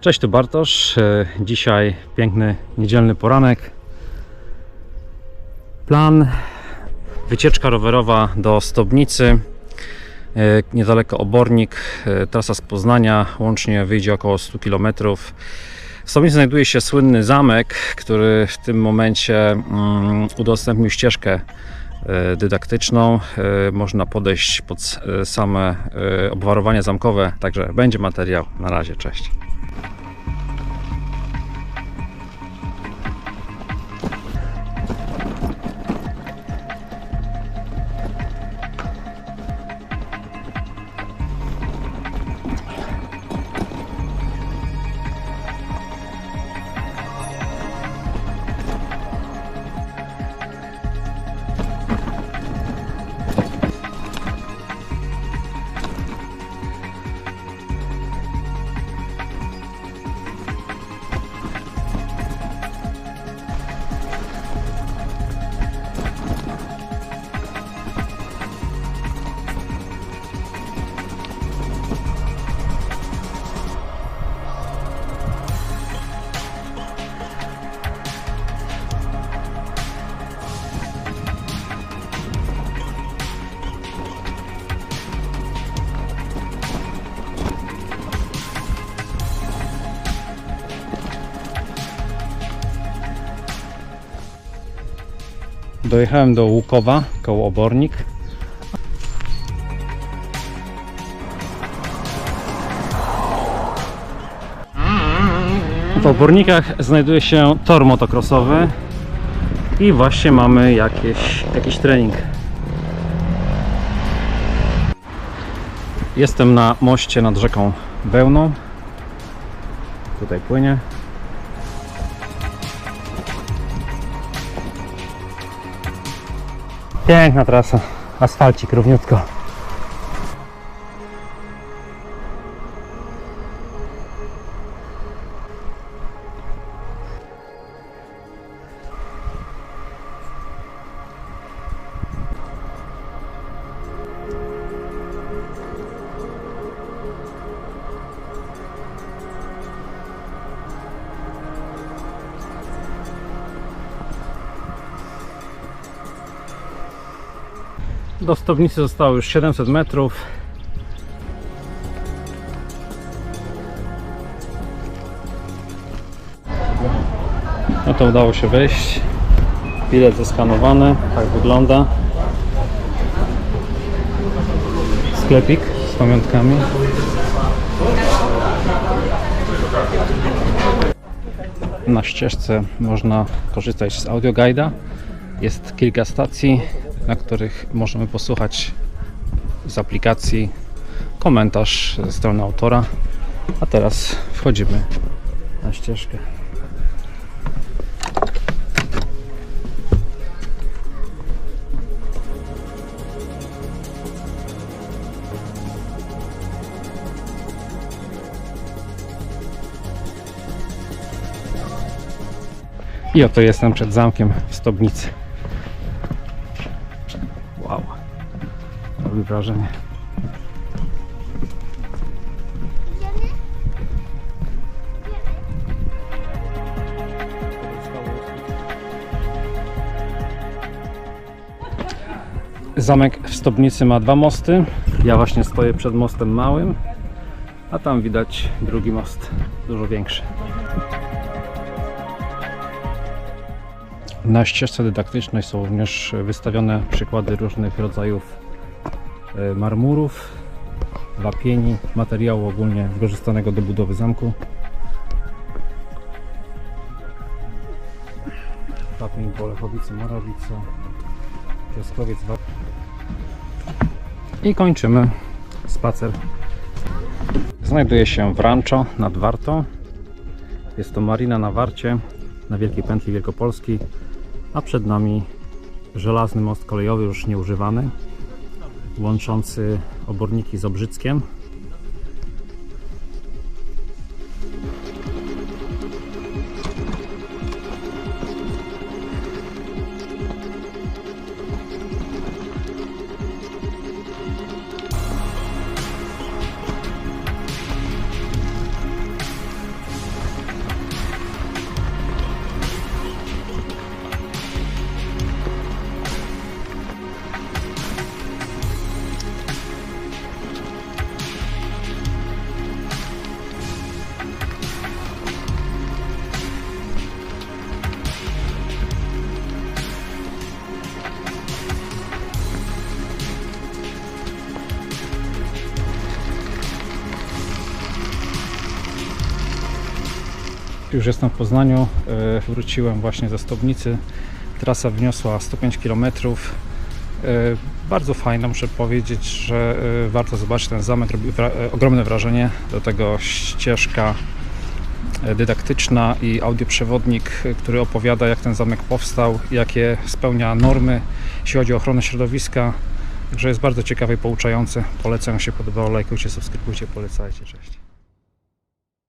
Cześć, tu Bartosz. E, Dzisiaj piękny niedzielny poranek. Plan wycieczka rowerowa do Stobnicy. e, Niedaleko Obornik. e, Trasa z Poznania łącznie wyjdzie około 100 km. W Stobnicy znajduje się słynny zamek, który w tym momencie mm, udostępnił ścieżkę dydaktyczną. Można podejść pod same obwarowanie zamkowe, także będzie materiał. Na razie, cześć. Dojechałem do Łukowa, koło Obornik. W Obornikach znajduje się tor motocrossowy i właśnie mamy jakieś, jakiś trening. Jestem na moście nad rzeką Bełną. Tutaj płynie. Piękna trasa. Asfalcik równiutko. Do stopnicy zostało już 700 metrów. No to udało się wejść. Bilet zeskanowany, tak wygląda. Sklepik z pamiątkami. Na ścieżce można korzystać z audioguida. Jest kilka stacji, na których możemy posłuchać z aplikacji komentarz ze strony autora. A teraz wchodzimy na ścieżkę. I oto jestem przed zamkiem w Stobnicy. Robi wrażenie. Zamek w Stobnicy ma dwa mosty. Ja właśnie stoję przed mostem małym, a tam widać drugi most, dużo większy. Na ścieżce dydaktycznej są również wystawione przykłady różnych rodzajów marmurów, wapieni, materiału ogólnie wykorzystanego do budowy zamku. Wapień Bolechowice, Morowice, Pioskowiec, Wap... I kończymy spacer. Znajduje się w Rancho nad Wartą. Jest to marina na Warcie, na Wielkiej Pętli Wielkopolskiej a przed nami żelazny most kolejowy już nieużywany łączący oborniki z Obrzyckiem Już jestem w Poznaniu, e, wróciłem właśnie ze Stobnicy. Trasa wyniosła 105 km. Bardzo fajna, muszę powiedzieć, że e, warto zobaczyć ten zamek. Robi e, ogromne wrażenie. Do tego ścieżka dydaktyczna i audioprzewodnik, który opowiada jak ten zamek powstał, jakie spełnia normy, jeśli chodzi o ochronę środowiska. Także jest bardzo ciekawe i pouczające. Polecam, się podobało, lajkujcie, subskrybujcie, polecajcie. Cześć.